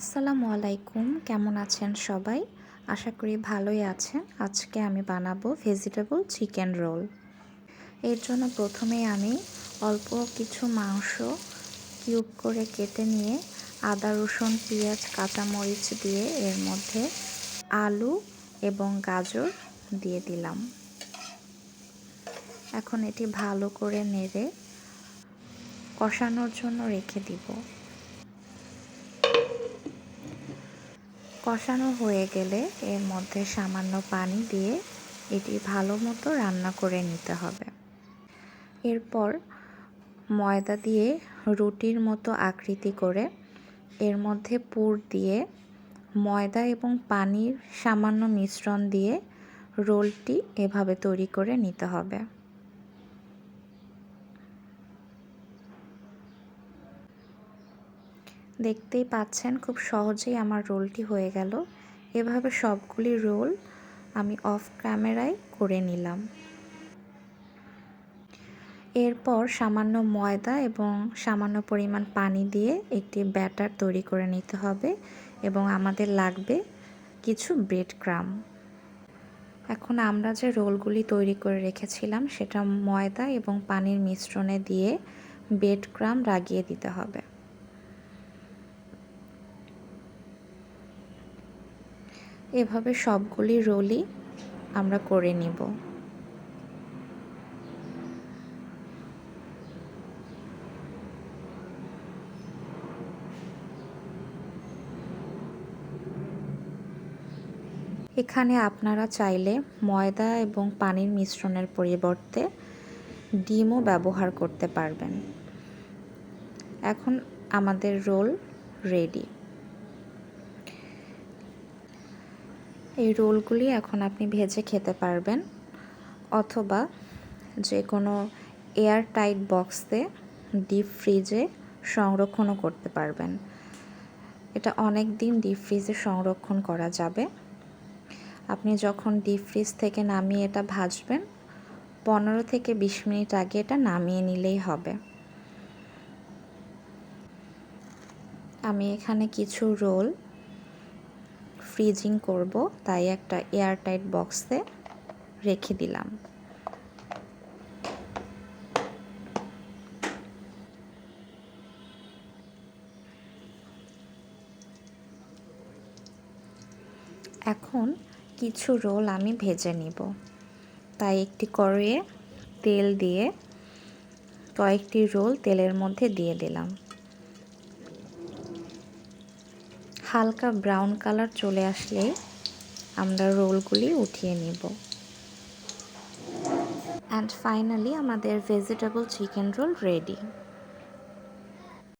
আসসালামু আলাইকুম। কেমন আছেন সবাই? আশা করি ভালোই আছেন। আজকে আমি বানাবো ভেজিটেবল চিকেন রোল এর জন্য প্রথমেই আমি অল্প কিছু মাংস কিউব করে কেটে নিয়ে আদা, রসুন, পেঁয়াজ, কাঁচামরিচ দিয়ে এর মধ্যে আলু এবং গাজর দিয়ে দিলাম। এখন এটি ভালো করে নেড়ে কষানোর জন্য রেখে দিব। কষানো হয়ে গেলে এর মধ্যে সামান্য পানি দিয়ে এটি ভালো মতো রান্না করে নিতে হবে। এরপর ময়দা দিয়ে রুটির মতো আকৃতি করে এর মধ্যে পুর দিয়ে ময়দা এবং পানির সামান্য মিশ্রণ দিয়ে রোলটি এভাবে তৈরি করে নিতে হবে। দেখতেই পাচ্ছেন খুব সহজেই আমার রোলটি হয়ে গেল। এভাবে সবগুলি রোল আমি অফ ক্যামেরায় করে নিলাম। এরপর সামান্য ময়দা এবং সামান্য পরিমাণ পানি দিয়ে একটি ব্যাটার তৈরি করে নিতে হবে এবং আমাদের লাগবে কিছু ব্রেড ক্রাম। এখন আমরা যে রোলগুলি তৈরি করে রেখেছিলাম সেটা ময়দা এবং পানির মিশ্রণে দিয়ে ব্রেড ক্রাম লাগিয়ে দিতে হবে। এভাবে সবগুলি রোলই আমরা করে নিব। এখানে আপনারা চাইলে ময়দা এবং পানির মিশ্রণের পরিবর্তে ডিমও ব্যবহার করতে পারবেন। এখন আমাদের রোল রেডি। এই রোলগুলি এখন আপনি ভেজে খেতে পারবেন, অথবা যে কোনো এয়ার টাইট বক্সে ডিপ ফ্রিজে সংরক্ষণও করতে পারবেন। এটা অনেক দিন ডিপ ফ্রিজে সংরক্ষণ করা যাবে। আপনি যখন ডিপ ফ্রিজ থেকে নামিয়ে এটা ভাজবেন, পনেরো থেকে বিশ মিনিট আগে এটা নামিয়ে নিলেই হবে। আমি এখানে কিছু রোল ফ্রিজিং করব, তাই একটা এয়ারটাইট বক্সে রেখে দিলাম। এখন কিছু রোল আমি ভেজে নিব। তাই একটি কড়াইয়ে তেল দিয়ে কয়েকটি রোল তেলের মধ্যে দিয়ে দিলাম। হালকা ব্রাউন কালার চলে আসলে আমরা রোলগুলি উঠিয়ে নেব। অ্যান্ড ফাইনালি আমাদের ভেজিটেবল চিকেন রোল রেডি